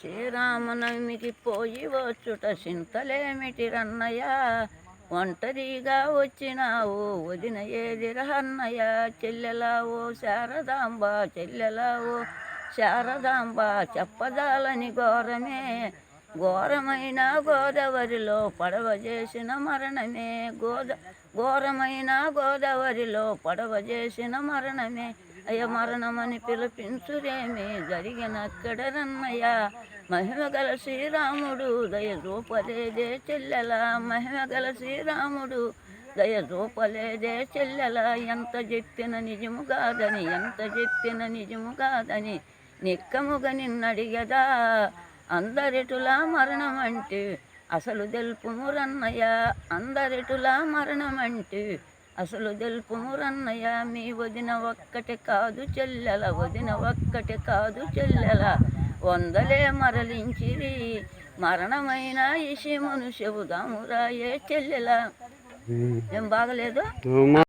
శ్రీరామనవమికి పోయి వచ్చుట చింతలేమిటి రన్నయ్య? ఒంటరిగా వచ్చినావు వదిన ఏదిర అన్నయ్య చెల్లెలావో శారదాంబ చెల్లెలావో శారదాంబ చెప్పదాలని ఘోరమే. ఘోరమైన గోదావరిలో పడవ చేసిన మరణమే గోద ఘోరమైన గోదావరిలో పడవ చేసిన మరణమే. అయ్య మరణమని పిలిపించురేమి జరిగినక్కడ రన్నయ్య. మహిమ గల శ్రీరాముడు దయ రూపలేదే చెల్లెల. మహిమ గల శ్రీరాముడు దయ రూపలేదే చెల్లెల. ఎంత చెప్పిన నిజము కాదని ఎంత చెప్పిన నిజము కాదని నిక్కముగా నిన్నడిగదా. అందరిటులా మరణం అంటే అసలు తెలుపుము రన్నయ్య అందరిటులా మరణం అంటే అసలు తెలుపుము రన్నయ్య మీ వదిన ఒక్కటి కాదు చెల్లెల వదిన ఒక్కటి కాదు చెల్లెల. వందలే మరలించిరి మరణమైన ఇషిమును చెబుదాము రాయే చెల్లెల. ఏం బాగలేదు?